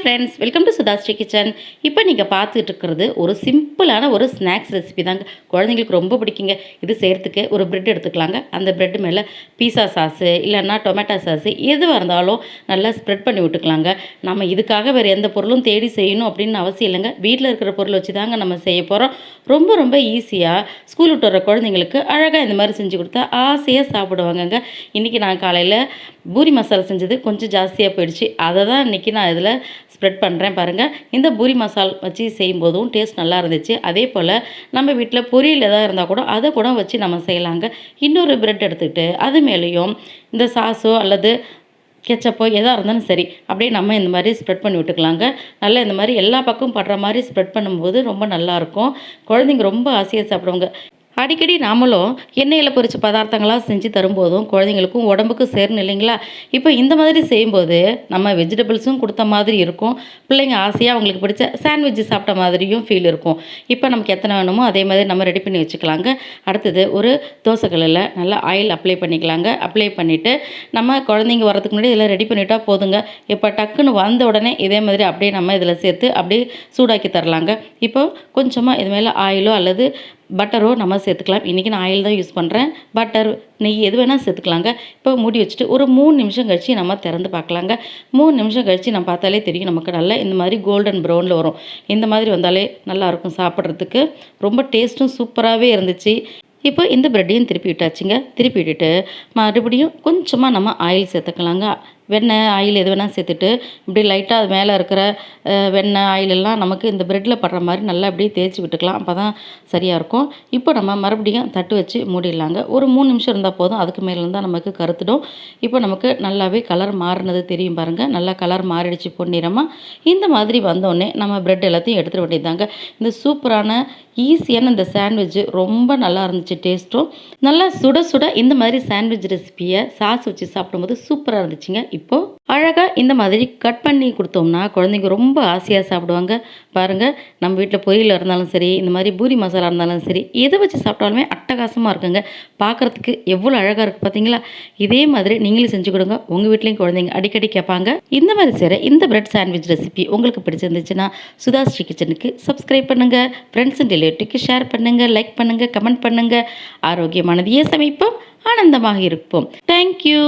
Friends welcome to Sudhashree kitchen இப்போ நீங்கள் பார்த்துட்டு இருக்கிறது ஒரு சிம்பிளான ஒரு ஸ்நாக்ஸ் ரெசிபி தாங்க. குழந்தைங்களுக்கு ரொம்ப பிடிக்குங்க. இது செய்கிறதுக்கு ஒரு ப்ரெட் எடுத்துக்கலாங்க. அந்த ப்ரெட் மேலே பீஸா சாஸு இல்லைன்னா டொமேட்டோ சாஸு எதுவாக இருந்தாலும் நல்லா ஸ்ப்ரெட் பண்ணி விட்டுக்கலாங்க. நம்ம இதுக்காக வேறு எந்த பொருளும் தேடி செய்யணும் அப்படின்னு அவசியம் இல்லைங்க. வீட்டில் இருக்கிற பொருள் வச்சு தாங்க நம்ம செய்ய போகிறோம் ரொம்ப ரொம்ப ஈஸியாக ஸ்கூல் விட்டு வர குழந்தைங்களுக்கு அழகாக இந்த மாதிரி செஞ்சு கொடுத்தா ஆசையாக சாப்பிடுவாங்கங்க. இன்றைக்கி நான் காலையில் பூரி மசாலா செஞ்சது கொஞ்சம் ஜாஸ்தியாக போயிடுச்சு. அதை தான் இன்றைக்கி நான் இதில் ஸ்ப்ரெட் பண்ணுறேன் பாருங்கள் இந்த பூரி மசால் வச்சு செய்யும்போதும் டேஸ்ட் நல்லா இருந்துச்சு. அதே போல் நம்ம வீட்டில் பொரியல் எதாவது இருந்தால் கூட அதை கூட வச்சு நம்ம செய்யலாங்க. இன்னொரு பிரெட் எடுத்துக்கிட்டு அது மேலேயும் இந்த சாஸோ அல்லது கெச்சப்போ எதாக இருந்தாலும் சரி அப்படியே நம்ம இந்த மாதிரி ஸ்ப்ரெட் பண்ணி விட்டுக்கலாங்க. நல்லா இந்த மாதிரி எல்லா பக்கமும் படுற மாதிரி ஸ்ப்ரெட் பண்ணும்போது ரொம்ப நல்லாயிருக்கும் குழந்தைங்க ரொம்ப ஆசையாக சாப்பிடுவாங்க. அடிக்கடி நாமளும் எண்ணெயில் பொரிச்ச பதார்த்தங்களாக செஞ்சு தரும்போதும் குழந்தைங்களுக்கும் உடம்புக்கு சேரணும் இல்லைங்களா? இப்போ இந்த மாதிரி செய்யும்போது நம்ம வெஜிடபிள்ஸும் கொடுத்த மாதிரி இருக்கும். பிள்ளைங்க ஆசையாக அவங்களுக்கு பிடிச்ச சாண்ட்விட்ச் சாப்பிட்ட மாதிரியும் ஃபீல் இருக்கும். இப்போ நமக்கு எத்தனை வேணுமோ அதே மாதிரி நம்ம ரெடி பண்ணி வச்சுக்கலாங்க. அடுத்தது ஒரு தோசைக்கல்லில் நல்லா ஆயில் அப்ளை பண்ணிக்கலாங்க. அப்ளை பண்ணிவிட்டு நம்ம குழந்தைங்க வரதுக்கு முன்னாடி இதில் ரெடி பண்ணிட்டா போதுங்க. இப்போ டக்குன்னு வந்த உடனே இதே மாதிரி அப்படியே நம்ம இதில் சேர்த்து அப்படியே சூடாக்கி தரலாங்க. இப்போ கொஞ்சமாக இது மேலே ஆயிலோ அல்லது பட்டரோ நம்ம சேர்த்துக்கலாம். இன்றைக்கி நான் ஆயில் தான் யூஸ் பண்ணுறேன் பட்டர் நெய் எது வேணால் சேர்த்துக்கலாங்க. இப்போ மூடி வச்சுட்டு ஒரு மூணு நிமிஷம் கழித்து நம்ம திறந்து பார்க்கலாங்க. மூணு நிமிஷம் கழித்து நம்ம பார்த்தாலே தெரியும் நமக்கு நல்லா இந்த மாதிரி கோல்டன் ப்ரௌனில் வரும். இந்த மாதிரி வந்தாலே நல்லாயிருக்கும் சாப்பிட்றதுக்கு. ரொம்ப டேஸ்ட்டும் சூப்பராகவே இருந்துச்சு. இப்போ இந்த ப்ரெட்டையும் திருப்பி விட்டாச்சுங்க. திருப்பி விட்டுட்டு மறுபடியும் கொஞ்சமாக நம்ம ஆயில் சேர்த்துக்கலாங்க. வெண்ணெய் ஆயில் எது வேணால் சேர்த்துட்டு இப்படி லைட்டாக அது மேலே இருக்கிற வெண்ணெய் ஆயில் எல்லாம் நமக்கு இந்த ப்ரெட்டில் படுற மாதிரி நல்லா அப்படியே தேய்ச்சி விட்டுக்கலாம். அப்போ தான் சரியாக இருக்கும். இப்போ நம்ம மறுபடியும் தட்டு வச்சு மூடிடலாங்க. ஒரு மூணு நிமிஷம் இருந்தால் போதும். அதுக்கு மேலே இருந்தால் நமக்கு கருத்துடும். இப்போ நமக்கு நல்லாவே கலர் மாறினது தெரியும் பாருங்கள் நல்லா கலர் மாறிடுச்சு பொன்னிறமாக இந்த மாதிரி வந்தோடனே நம்ம ப்ரெட் எல்லாத்தையும் எடுத்துட வேண்டியதாங்க இந்த சூப்பரான ஈஸியான இந்த சாண்ட்விட்ச் ரொம்ப நல்லா இருந்துச்சு டேஸ்ட்டும் நல்லா சுட சுட இந்த மாதிரி சாண்ட்விச் ரெசிபியை சாஸ் வச்சு சாப்பிடும்போது சூப்பராக இருந்துச்சுங்க. இப்போது அழகாக இந்த மாதிரி கட் பண்ணி கொடுத்தோம்னா குழந்தைங்க ரொம்ப ஆசையாக சாப்பிடுவாங்க. பாருங்கள் நம்ம வீட்டில் பொரியல் இருந்தாலும் சரி இந்த மாதிரி பூரி மசாலா இருந்தாலும் சரி எதை வச்சு சாப்பிட்டாலுமே அட்டகாசமாக இருக்குங்க. பார்க்குறதுக்கு எவ்வளோ அழகாக இருக்குது பார்த்தீங்களா இதே மாதிரி நீங்களும் செஞ்சு கொடுங்க. உங்கள் வீட்லேயும் குழந்தைங்க அடிக்கடி கேட்பாங்க. இந்த மாதிரி செய்கிற இந்த பிரெட் சாண்ட்விச் ரெசிபி உங்களுக்கு பிடிச்சிருந்துச்சுன்னா சுதாஸ்ரீ கிச்சனுக்கு சப்ஸ்கிரைப் பண்ணுங்கள் ஃப்ரெண்ட்ஸ் அண்ட் ரிலேட்டிவ்க்கு ஷேர் பண்ணுங்கள் லைக் பண்ணுங்கள் கமெண்ட் பண்ணுங்கள் ஆரோக்கியமானதையே சமைப்போம் ஆனந்தமாக இருப்போம். தேங்க்யூ